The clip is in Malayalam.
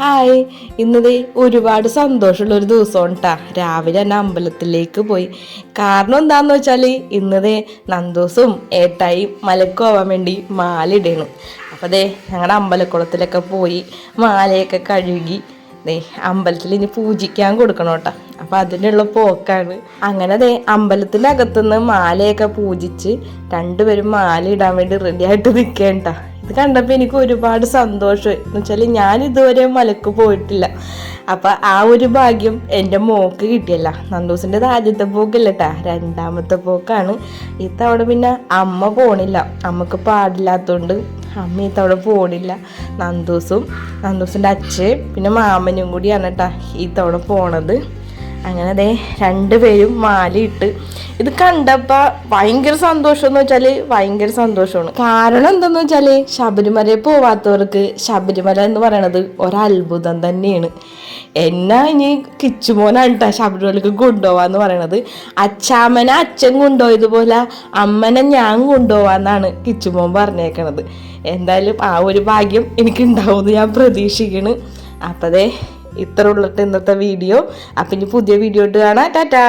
ഹായ്. ഇന്നത് ഒരുപാട് സന്തോഷമുള്ള ഒരു ദിവസമാണ് കേട്ടാ രാവിലെ തന്നെ അമ്പലത്തിലേക്ക് പോയി. കാരണം എന്താണെന്ന് വെച്ചാൽ ഇന്നതേ നന്ദോസും ഏട്ടായും മലക്ക് പോവാൻ വേണ്ടി മാല ഇടണം അപ്പോൾ ദേ ഞങ്ങളുടെ അമ്പലക്കുളത്തിലൊക്കെ പോയി മാലയൊക്കെ കഴുകി ദേ അമ്പലത്തിൽ ഇനി പൂജിക്കാൻ കൊടുക്കണം കേട്ടോ അപ്പം അതിനുള്ള പോക്കാണ്. അങ്ങനെ ദേ അമ്പലത്തിന്റെ അകത്തുനിന്ന് മാലയൊക്കെ പൂജിച്ച് രണ്ടുപേരും മാല ഇടാൻ വേണ്ടി റെഡി ആയിട്ട് നിൽക്കേണ്ട ഇത് കണ്ടപ്പോൾ എനിക്ക് ഒരുപാട് സന്തോഷമായി. എന്ന് വെച്ചാൽ ഞാൻ ഇതുവരെ മലക്ക് പോയിട്ടില്ല. അപ്പം ആ ഒരു ഭാഗ്യം എന്റെ മോക്ക് കിട്ടിയല്ല. നന്ദൂസിന്റെ ആദ്യത്തെ പോക്കല്ല കേട്ടാ രണ്ടാമത്തെ പോക്കാണ്. ഇത്തവണ പിന്നെ അമ്മ പോണില്ല. അമ്മയ്ക്ക് പാടില്ലാത്തതുകൊണ്ട് അമ്മ ഇത്തവണ പോണില്ല. നന്ദൂസും നന്ദൂസിന്റെ അച്ഛൻ പിന്നെ മാമനും കൂടിയാണ് കേട്ടാ ഈ തവണ പോണത്. അങ്ങനെ അതെ രണ്ടുപേരും മാലയിട്ട്. ഇത് കണ്ടപ്പോൾ ഭയങ്കര സന്തോഷം എന്ന് വെച്ചാൽ ഭയങ്കര സന്തോഷമാണ്. കാരണം എന്തെന്ന് വെച്ചാൽ ശബരിമലയിൽ പോവാത്തവർക്ക് ശബരിമല എന്ന് പറയണത് ഒരത്ഭുതം തന്നെയാണ്. എന്നാ ഇനി കിച്ചുമോനാണ് ശബരിമലക്ക് കൊണ്ടുപോവാന്ന് പറയണത്. അച്ചാമ്മനെ അച്ഛൻ കൊണ്ടുപോയതുപോലെ അമ്മനെ ഞാൻ കൊണ്ടുപോവാന്നാണ് കിച്ചുമോൻ പറഞ്ഞേക്കണത്. എന്തായാലും ആ ഒരു ഭാഗ്യം എനിക്ക് ഉണ്ടാവുമെന്ന് ഞാൻ പ്രതീക്ഷിക്കണ്. അപ്പതേ ഇത്ര ഉള്ളിട്ട് ഇന്നത്തെ വീഡിയോ അപ്പം ഇനി പുതിയ വീഡിയോ ഇട്ട് കാണാം. ടാറ്റാ.